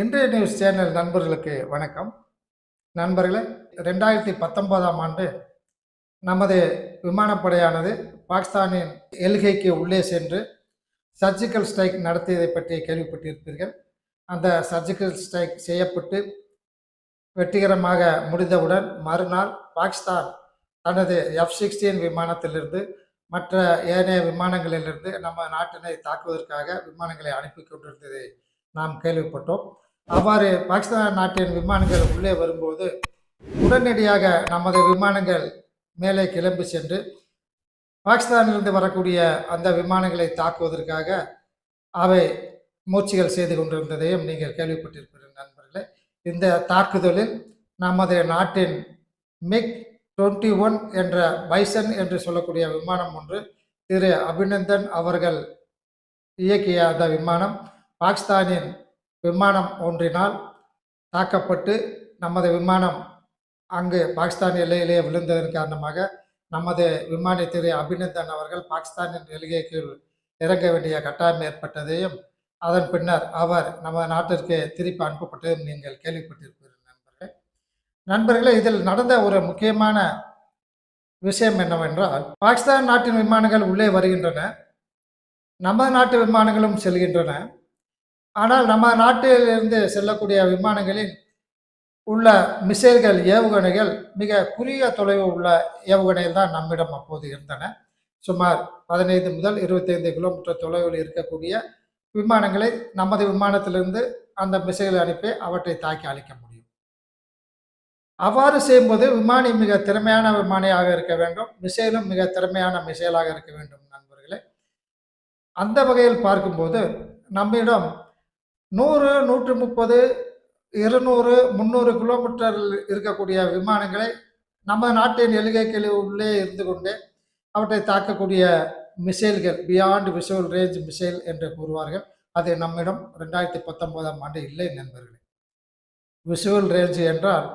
இன்றைய news channel நண்பர்களுக்கு வணக்கம். நண்பர்களே ரெண்டாயிரத்தி பத்தொன்பதாம் ஆண்டு நமது விமானப்படையானது பாகிஸ்தானின் எல்கைக்கு உள்ளே சென்று சர்ஜிக்கல் ஸ்ட்ரைக் நடத்தியதை பற்றி கேள்விப்பட்டிருப்பீர்கள். அந்த சர்ஜிக்கல் ஸ்ட்ரைக் செய்யப்பட்டு வெற்றிகரமாக முடிந்தவுடன் மறுநாள் பாகிஸ்தான் தனது எஃப் சிக்ஸ்டீன் விமானத்திலிருந்து மற்ற ஏனைய விமானங்களிலிருந்து நம்ம நாட்டினை தாக்குவதற்காக விமானங்களை அனுப்பி கொண்டிருந்ததை நாம் கேள்விப்பட்டோம். அவ்வாறு பாகிஸ்தான் நாட்டின் விமானங்கள் உள்ளே வரும்போது உடனடியாக நமது விமானங்கள் மேலே கிளம்பி சென்று பாகிஸ்தானிலிருந்து வரக்கூடிய அந்த விமானங்களை தாக்குவதற்காக அவை முயற்சிகள் செய்து கொண்டிருந்ததையும் நீங்கள் கேள்விப்பட்டிருப்பீர்கள் நண்பர்களே. இந்த தாக்குதலில் நமது நாட்டின் மிக் டுவெண்ட்டி ஒன் என்ற பைசன் என்று சொல்லக்கூடிய விமானம் ஒன்று திரு அபிநந்தன் அவர்கள் இயக்கிய அந்த விமானம் பாகிஸ்தானின் விமானம் ஒன்றினால் தாக்கப்பட்டு நமது விமானம் அங்கு பாகிஸ்தான் எல்லையிலே விழுந்ததன் காரணமாக நமது விமானி திரு அபிநந்தன் அவர்கள் பாகிஸ்தானின் எல்கைக்கு இறங்க வேண்டிய கட்டாயம் ஏற்பட்டதையும் அதன் பின்னர் அவர் நமது நாட்டிற்கு திருப்பி அனுப்பப்பட்டதையும் நீங்கள் கேள்விப்பட்டிருப்பீர்கள் நண்பர்களே. நண்பர்களே இதில் நடந்த ஒரு முக்கியமான விஷயம் என்னவென்றால் பாகிஸ்தான் நாட்டின் விமானங்கள் உள்ளே வருகின்றன நமது நாட்டு விமானங்களும் செல்கின்றன. ஆனால் நம்ம நாட்டிலிருந்து செல்லக்கூடிய விமானங்களில் உள்ள மிசைல்கள் ஏவுகணைகள் மிக குறுகிய தொலைவு உள்ள ஏவுகணைகள் தான் நம்மிடம் அப்போது இருந்தன. சுமார் பதினைந்து முதல் இருபத்தைந்து கிலோமீட்டர் தொலைவில் இருக்கக்கூடிய விமானங்களை நமது விமானத்திலிருந்து அந்த மிசைலை அனுப்பி அவற்றை தாக்கி அழிக்க முடியும். அவ்வாறு செய்யும்போது விமானி மிக திறமையான விமானியாக இருக்க வேண்டும். மிசைலும் மிக திறமையான மிசைலாக இருக்க வேண்டும் நண்பர்களே. அந்த வகையில் பார்க்கும்போது நம்மிடம் நூறு நூற்று முப்பது இருநூறு முந்நூறு கிலோமீட்டர் இருக்கக்கூடிய விமானங்களை நம்ம நாட்டின் எல்கைக்கு உள்ளே இருந்து கொண்டே அவற்றை தாக்கக்கூடிய மிசைல்கள் பியாண்ட் விசுவல் ரேஞ்ச் மிசைல் என்று கூறுவார்கள். அது நம்மிடம் ரெண்டாயிரத்தி பத்தொன்பதாம் ஆண்டு இல்லை நண்பர்களே. விசுவல் ரேஞ்ச் என்றால்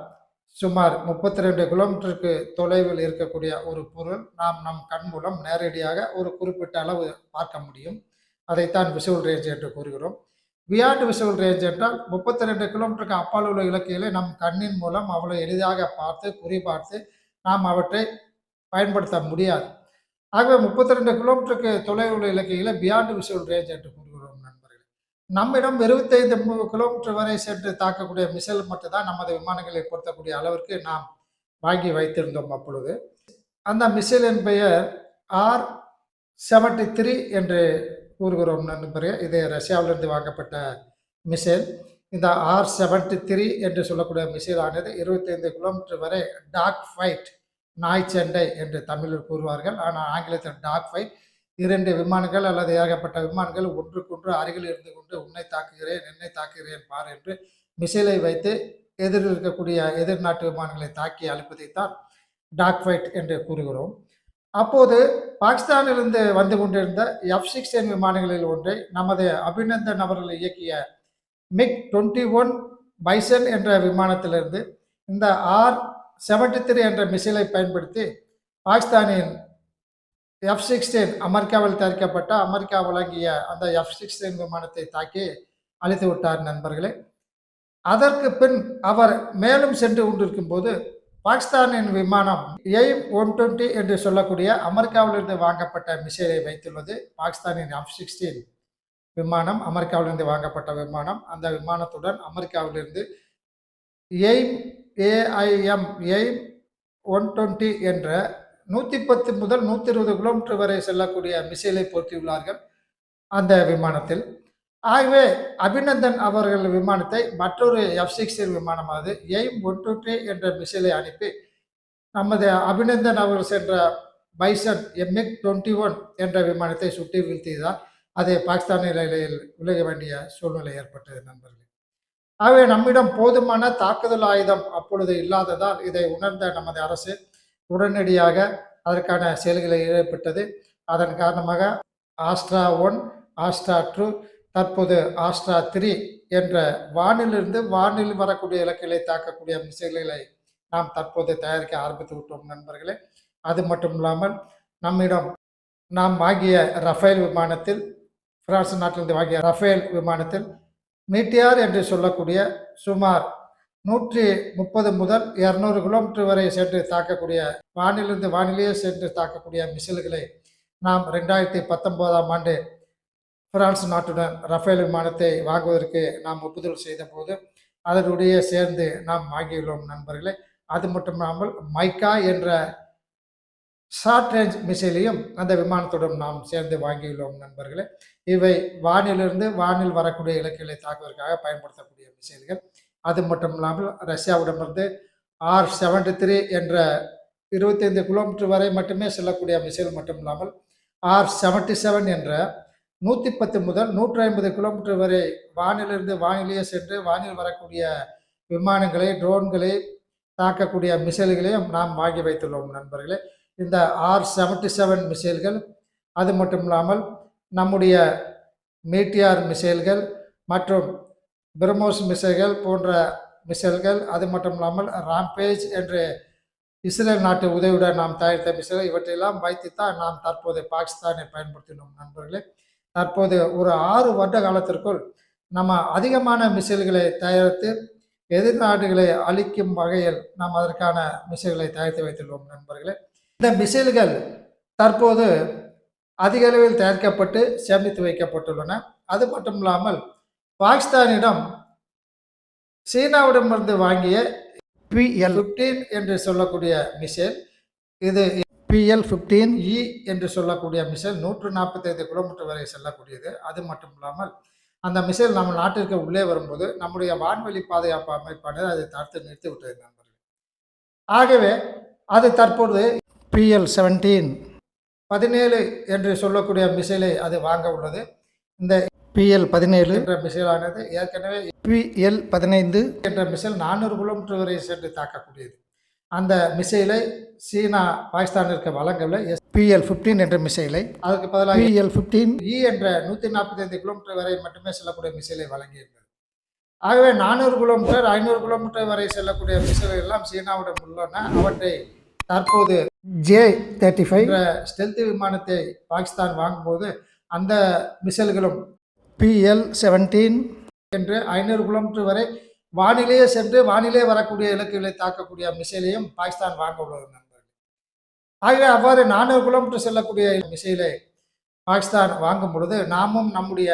சுமார் முப்பத்தி ரெண்டு கிலோமீட்டருக்கு தொலைவில் இருக்கக்கூடிய ஒரு பொருள். நாம் நம் கண் மூலம் நேரடியாக ஒரு குறிப்பிட்ட அளவு பார்க்க முடியும். அதைத்தான் விசுவல் ரேஞ்ச் என்று கூறுகிறோம். பியாண்ட் விசுவல் ரேஞ்ச் என்றால் முப்பத்தி ரெண்டு கிலோமீட்டருக்கு அப்பால் உள்ள இலக்கியங்களை நம் கண்ணின் மூலம் அவ்வளோ எளிதாக பார்த்து குறிபார்த்து நாம் அவற்றை பயன்படுத்த முடியாது. ஆகவே முப்பத்தி ரெண்டு கிலோமீட்டருக்கு தொலைவில் உள்ள இலக்கியங்களை பியாண்ட் விசுவல் ரேஞ்ச் என்று கூறுகிறோம் நண்பர்களே. நம்மிடம் இருபத்தைந்து கிலோமீட்டர் வரை சென்று தாக்கக்கூடிய மிசைல் மட்டும்தான் நமது விமானங்களை பொருத்தக்கூடிய அளவிற்கு நாம் வாங்கி வைத்திருந்தோம் அப்பொழுது. அந்த மிசைலின் பெயர் ஆர் செவன்டி த்ரீ என்று கூறுகிறோம் நண்பரே இது ரஷ்யாவிலிருந்து வாங்கப்பட்ட மிசைல் இந்த ஆர் செவன்டி த்ரீ என்று சொல்லக்கூடிய மிசைல் ஆனது இருபத்தைந்து கிலோமீட்டர் வரை டாக் ஃபைட் நாய் சண்டை என்று தமிழில் கூறுவார்கள். ஆனால் ஆங்கிலத்தில் டாக் ஃபைட் இரண்டு விமானங்கள் அல்லது ஏகப்பட்ட விமானங்கள் ஒன்றுக்கொன்று அருகில் இருந்து கொண்டு உன்னை தாக்குகிறேன் என்னை தாக்குகிறேன் பார் என்று மிசைலை வைத்து எதிரில் இருக்கக்கூடிய எதிர் நாட்டு விமானங்களை தாக்கி அழிப்பதைத்தான் டாக் ஃபைட் என்று கூறுகிறோம். அப்போது பாகிஸ்தானிலிருந்து வந்து கொண்டிருந்த எஃப் சிக்ஸ்டீன் விமானங்களில் ஒன்றை நமது அபிநந்தன் அவர்கள் இயக்கிய மிக் டுவெண்ட்டி ஒன் பைசன் என்ற விமானத்திலிருந்து இந்த ஆர் செவன்டி த்ரீ என்ற மிசைலை பயன்படுத்தி பாகிஸ்தானின் எஃப் சிக்ஸ்டீன் அமெரிக்காவில் தயாரிக்கப்பட்ட அமெரிக்கா வழங்கிய அந்த எஃப் சிக்ஸ்டீன் விமானத்தை தாக்கி அழித்து விட்டார் நண்பர்களே. அதற்கு பின் அவர் மேலும் சென்று கொண்டிருக்கும் போது பாகிஸ்தானின் விமானம் எய்ம் ஒன் டுவெண்ட்டி என்று சொல்லக்கூடிய அமெரிக்காவிலிருந்து வாங்கப்பட்ட மிசைலை வைத்துள்ளது. பாகிஸ்தானின் எஃப் சிக்ஸ்டீன் விமானம் அமெரிக்காவிலிருந்து வாங்கப்பட்ட விமானம். அந்த விமானத்துடன் அமெரிக்காவிலிருந்து AIM AIM AIM one twenty என்ற நூற்றி பத்து முதல் நூற்றி இருபது கிலோமீட்டர் வரை செல்லக்கூடிய மிசைலை பொருத்தியுள்ளார்கள் அந்த விமானத்தில். ஆகவே அபிநந்தன் அவர்கள் விமானத்தை மற்றொரு எஃப் சிக்ஸ்டீன் விமானமானது எய்ம் ஒன் டூ த்ரீ என்ற மிசைலை அனுப்பி நமது அபிநந்தன் அவர்கள் சென்ற பைசன் எம்எக் டுவெண்ட்டி ஒன் என்ற விமானத்தை சுட்டி வீழ்த்தியதால் அதை பாகிஸ்தான் நிலையில் விலக வேண்டிய சூழ்நிலை ஏற்பட்டது நண்பர்களே. ஆகவே நம்மிடம் போதுமான தாக்குதல் ஆயுதம் அப்பொழுது இல்லாததால் இதை உணர்ந்த நமது அரசு உடனடியாக அதற்கான செயல்களை ஏற்பட்டது அதன் காரணமாக ஆஸ்ட்ரா ஒன் ஆஸ்ட்ரா டூ தற்போது ஆஸ்ட்ரா த்ரீ என்ற வானிலிருந்து வானில் வரக்கூடிய இலக்குகளை தாக்கக்கூடிய மிசைல்களை நாம் தற்போது தயாரிக்க ஆரம்பித்து விட்டோம் நண்பர்களே. அது மட்டும் இல்லாமல் நம்மிடம் நாம் வாங்கிய ரஃபேல் விமானத்தில் பிரான்ஸ் நாட்டிலிருந்து வாங்கிய ரஃபேல் விமானத்தில் மீட்டியார் என்று சொல்லக்கூடிய சுமார் நூற்றி முப்பது முதல் இரநூறு கிலோமீட்டர் வரை சென்று தாக்கக்கூடிய வானிலிருந்து வானிலேயே சென்று தாக்கக்கூடிய மிசில்களை நாம் ரெண்டாயிரத்தி பத்தொன்பதாம் ஆண்டு பிரான்ஸ் நாட்டுடன் ரஃபேல் விமானத்தை வாங்குவதற்கு நாம் ஒப்புதல் செய்த போது அதனுடைய சேர்ந்து நாம் வாங்கியுள்ளோம் நண்பர்களே. அது மட்டுமில்லாமல் மைக்கா என்ற ஷார்ட் ரேஞ்ச் மிசைலையும் அந்த விமானத்துடன் நாம் சேர்ந்து வாங்கியுள்ளோம் நண்பர்களே. இவை வானிலிருந்து வானில் வரக்கூடிய இலக்குகளை தாக்குவதற்காக பயன்படுத்தக்கூடிய மிசைல்கள். அது மட்டும் இல்லாமல் ரஷ்யாவிடமிருந்து ஆர் செவன்டி த்ரீ என்ற இருபத்தைந்து கிலோமீட்டர் வரை மட்டுமே செல்லக்கூடிய மிசைல் மட்டும் இல்லாமல் ஆர் செவன்டி செவன் என்ற நூற்றி பத்து முதல் நூற்றி ஐம்பது கிலோமீட்டர் வரை வானிலிருந்து வானிலேயே சென்று வானில் வரக்கூடிய விமானங்களை ட்ரோன்களை தாக்கக்கூடிய மிசைல்களையும் நாம் வாங்கி வைத்துள்ளோம் நண்பர்களே. இந்த ஆர் செவன்டி செவன் மிசைல்கள் அது மட்டும் இல்லாமல் நம்முடைய மீட்டியார் மிசைல்கள் மற்றும் பிரம்மோஸ் மிசைல்கள் போன்ற மிசைல்கள் அது மட்டும் இல்லாமல் ராம்பேஜ் என்று இஸ்ரேல் நாட்டு உதவியுடன் நாம் தயாரித்த மிசைல்கள் இவற்றையெல்லாம் வைத்துத்தான் நாம் தற்போது பாகிஸ்தானை பயன்படுத்தினோம் நண்பர்களே. தற்போது ஒரு ஆறு வருட காலத்திற்குள் நம்ம அதிகமான மிசைல்களை தயாரித்து எதிர்நாடுகளை அழிக்கும் வகையில் நாம் அதற்கான மிசைல்களை தயாரித்து வைத்துள்ளோம் நண்பர்களே. இந்த மிசைல்கள் தற்போது அதிக அளவில் தயாரிக்கப்பட்டு சேமித்து வைக்கப்பட்டுள்ளன. அது மட்டும் இல்லாமல் பாகிஸ்தானிடம் சீனாவிடமிருந்து வாங்கிய பிஎல் ஃபிஃப்டீன் என்று சொல்லக்கூடிய மிசைல். இது பிஎல் ஃபிஃப்டீன் இ என்று சொல்லக்கூடிய மிசைல் நூற்று நாற்பத்தைந்து கிலோமீட்டர் வரை செல்லக்கூடியது. அது மட்டும் இல்லாமல் அந்த மிசைல் நம்ம நாட்டிற்கு உள்ளே வரும்போது நம்முடைய வான்வெளி பாதுகாப்பு அமைப்பானது அதை தடுத்து நிறுத்தி விட்டது நண்பர்கள். ஆகவே அது தற்போது பிஎல் செவன்டீன் பதினேழு என்று சொல்லக்கூடிய மிசைலை அது வாங்க உள்ளது. இந்த பிஎல் பதினேழு என்ற மிசைலானது ஏற்கனவே பிஎல் பதினைந்து என்ற மிசைல் நானூறு கிலோமீட்டர் வரை சென்று தாக்கக்கூடியது. அந்த மிசைலை சீனா பாகிஸ்தானிற்கு வழங்கவில்லை. பிஎல் ஃபிஃப்டீன் என்ற மிசைலை. அதுக்கு பதிலாக பிஎல் ஃபிஃப்டீன் இ என்ற நூற்றி நாற்பத்தைந்து கிலோமீட்டர் வரை மட்டுமே செல்லக்கூடிய மிசைலை வழங்கியிருந்தது. ஆகவே நானூறு கிலோமீட்டர் ஐநூறு கிலோமீட்டர் வரை செல்லக்கூடிய மிசைல்கள் எல்லாம் சீனாவிடம் உள்ளன. அவற்றை தற்போது ஜே தேர்ட்டி ஃபைவ் ஸ்டெல்த் விமானத்தை பாகிஸ்தான் வாங்கும்போது அந்த மிசைல்களும் பிஎல் செவன்டீன் என்று ஐநூறு கிலோமீட்டர் வரை வானிலேயே சென்று வானிலே வரக்கூடிய இலக்குகளை தாக்கக்கூடிய மிசைலையும் பாகிஸ்தான் வாங்க உள்ளது நண்பர்கள். ஆகவே அவ்வாறு நானூறு கிலோமீட்டர் செல்லக்கூடிய மிசைலை பாகிஸ்தான் வாங்கும் பொழுது நாமும் நம்முடைய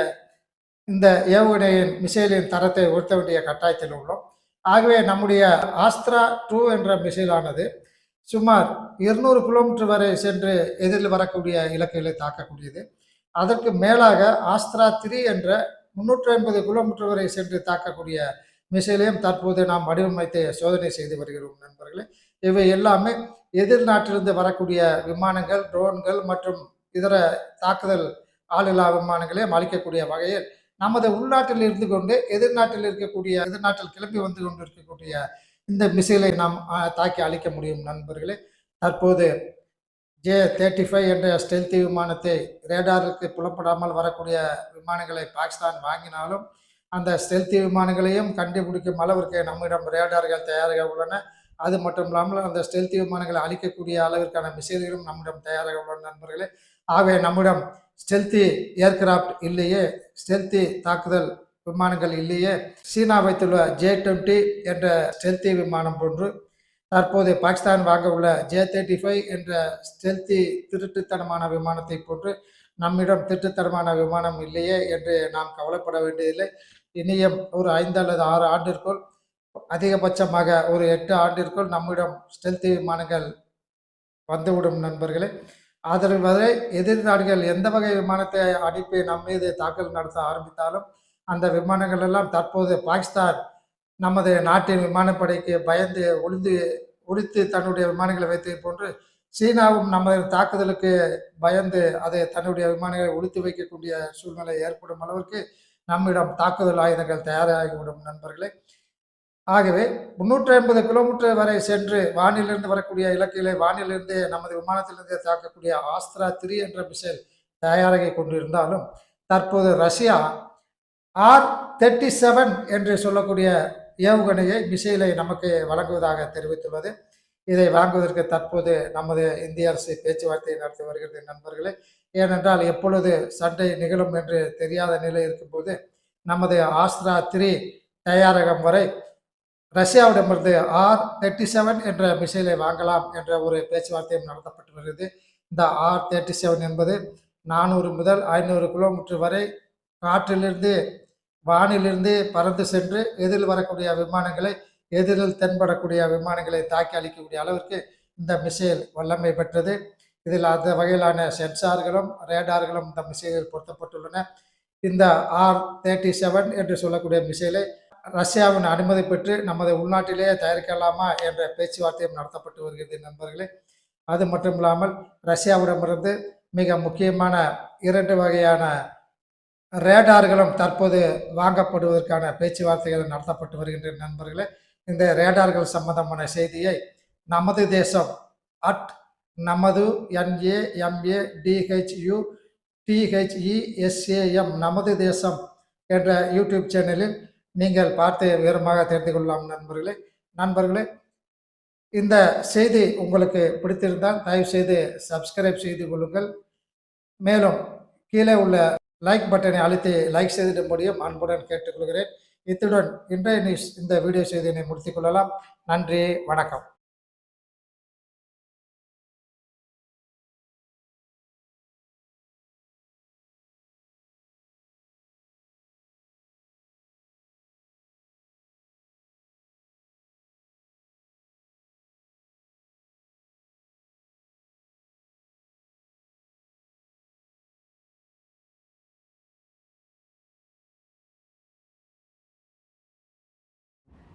இந்த ஏவுகணையின் மிசைலின் தரத்தை உயர்த்த வேண்டிய கட்டாயத்தில் உள்ளோம். ஆகவே நம்முடைய ஆஸ்திரா டூ என்ற மிசைலானது சுமார் இருநூறு கிலோமீட்டர் வரை சென்று எதிரில் வரக்கூடிய இலக்குகளை தாக்கக்கூடியது. அதற்கு மேலாக ஆஸ்திரா த்ரீ என்ற முன்னூற்றி ஐம்பது கிலோமீட்டர் வரை சென்று தாக்கக்கூடிய மிசைலையும் தற்போது நாம் வடிவமைத்து சோதனை செய்து வருகிறோம் நண்பர்களே. இவை எல்லாமே எதிர்நாட்டிலிருந்து வரக்கூடிய விமானங்கள் ட்ரோன்கள் மற்றும் இதர தாக்குதல் ஆளில்லா விமானங்களையும் அளிக்கக்கூடிய வகையில் நமது உள்நாட்டில் இருந்து கொண்டு எதிர்நாட்டில் இருக்கக்கூடிய எதிர்நாட்டில் கிளம்பி வந்து கொண்டு இருக்கக்கூடிய இந்த மிசைலை நாம் தாக்கி அழிக்க முடியும் நண்பர்களே. தற்போது ஜே தேர்ட்டி ஃபைவ் என்ற ஸ்டெல்தி விமானத்தை ரேடாருக்கு புலப்படாமல் வரக்கூடிய விமானங்களை பாகிஸ்தான் வாங்கினாலும் அந்த ஸ்டெல்த்தி விமானங்களையும் கண்டுபிடிக்கும் அளவிற்கு நம்மிடம் ரேடார்கள் தயாராக உள்ளன. அது மட்டும் இல்லாமல் அந்த ஸ்டெல்த்தி விமானங்களை அழிக்கக்கூடிய அளவிற்கான மிசைல்களும் நம்மிடம் தயாராக உள்ளன நண்பர்களே. ஆகவே நம்மிடம் ஸ்டெல்தி ஏர்கிராப்ட் இல்லையே ஸ்டெல்தி தாக்குதல் விமானங்கள் இல்லையே. சீனா வைத்துள்ள ஜே டுவெண்ட்டி என்ற ஸ்டெல்த்தி விமானம் போன்று தற்போது பாகிஸ்தான் வாங்க உள்ள ஜே தேர்ட்டி ஃபைவ் என்ற ஸ்டெல்தி திருட்டுத்தனமான விமானத்தை போன்று நம்மிடம் திருட்டுத்தனமான விமானம் இல்லையே என்று நாம் கவலைப்பட வேண்டியதில்லை. இனியும் ஒரு ஐந்து அல்லது ஆறு ஆண்டிற்குள் அதிகபட்சமாக ஒரு எட்டு ஆண்டிற்குள் நம்மிடம் ஸ்டெல்த் விமானங்கள் வந்துவிடும் நண்பர்களே. அதன் வரை எதிர் நாடுகள் எந்த வகை விமானத்தை அனுப்பி நம் மீது தாக்கல் நடத்த ஆரம்பித்தாலும் அந்த விமானங்கள் எல்லாம் தற்போது பாகிஸ்தான் நமது நாட்டின் விமானப்படைக்கு பயந்து ஒளிந்து ஒழித்து தன்னுடைய விமானங்களை வைத்தது போன்று சீனாவும் நமது தாக்குதலுக்கு பயந்து அதை தன்னுடைய விமானங்களை ஒழித்து வைக்கக்கூடிய சூழ்நிலை ஏற்படும் அளவிற்கு நம்மிடம் தாக்குதல் ஆயுதங்கள் தயாராகிவிடும் நண்பர்களே. ஆகவே முன்னூற்றி ஐம்பது கிலோமீட்டர் வரை சென்று வானிலிருந்து வரக்கூடிய இலக்குகளை வானிலிருந்து நமது விமானத்திலிருந்து தாக்கக்கூடிய ஆஸ்திரா த்ரீ என்ற மிசைல் தயாராகி கொண்டிருந்தாலும் தற்போது ரஷ்யா ஆர் தேர்ட்டி செவன் என்று சொல்லக்கூடிய ஏவுகணையை மிசைலை நமக்கு வழங்குவதாக தெரிவித்துள்ளது. இதை வாங்குவதற்கு தற்போது நமது இந்திய அரசு பேச்சுவார்த்தை நடத்தி வருகிறது நண்பர்களே. ஏனென்றால் எப்பொழுது சண்டை நிகழும் என்று தெரியாத நிலை இருக்கும்போது நமது ஆஸ்திரா த்ரீ தயாரகம் வரை ரஷ்யாவிடமிருந்து ஆர் தேர்ட்டி செவன் என்ற மிசைலை வாங்கலாம் என்ற ஒரு பேச்சுவார்த்தையும் நடத்தப்பட்டு வருகிறது இந்த ஆர் தேர்ட்டி செவன் என்பது நானூறு முதல் ஐநூறு கிலோமீட்டர் வரை காற்றிலிருந்து வானிலிருந்து பறந்து சென்று எதிரில் வரக்கூடிய விமானங்களை எதிரில் தென்படக்கூடிய விமானங்களை தாக்கி அளிக்கக்கூடிய அளவிற்கு இந்த மிசைல் வல்லமை பெற்றது. இதில் அந்த வகையிலான சென்சார்களும் ரேடார்களும் இந்த மிசைலில் பொருத்தப்பட்டுள்ளன. இந்த ஆர் தேர்ட்டி செவன் என்று சொல்லக்கூடிய மிசைலை ரஷ்யாவின் அனுமதி பெற்று நமது உள்நாட்டிலேயே தயாரிக்கலாமா என்ற பேச்சுவார்த்தையும் நடத்தப்பட்டு வருகிறது நண்பர்களே. அது மட்டும் இல்லாமல் ரஷ்யாவிடமிருந்து மிக முக்கியமான இரண்டு வகையான ரேடார்களும் தற்போது வாங்கப்படுவதற்கான பேச்சுவார்த்தைகள் நடத்தப்பட்டு வருகின்ற நண்பர்களே. இந்த ரேடார்கள் சம்பந்தமான செய்தியை நமது தேசம் அட் நமது என்ஏ எம்ஏ டிஹெச்யூ டிஹெச்இஎஸ்ஏஎம் நமது தேசம் என்ற யூடியூப் சேனலில் நீங்கள் பார்த்து விவரமாக தெரிந்து கொள்ளலாம் நண்பர்களே. நண்பர்களே இந்த செய்தி உங்களுக்கு பிடித்திருந்தால் தயவு செய்து சப்ஸ்கிரைப் செய்து கொள்ளுங்கள். மேலும் கீழே உள்ள லைக் பட்டனை அழுத்தி லைக் செய்திட முடியும். அன்புடன் கேட்டுக்கொள்கிறேன். இத்துடன் இன்றைய நியூஸ் இந்த வீடியோ செய்தியினை முடித்துக் கொள்ளலாம். நன்றி வணக்கம்.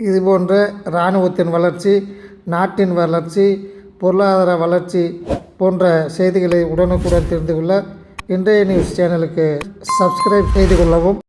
இதுபோன்ற இராணுவத்தின் வளர்ச்சி நாட்டின் வளர்ச்சி பொருளாதார வளர்ச்சி போன்ற செய்திகளை உடனுக்குடன் தெரிந்து கொள்ள இன்றைய நியூஸ் சேனலுக்கு சப்ஸ்கிரைப் செய்து கொள்ளவும்.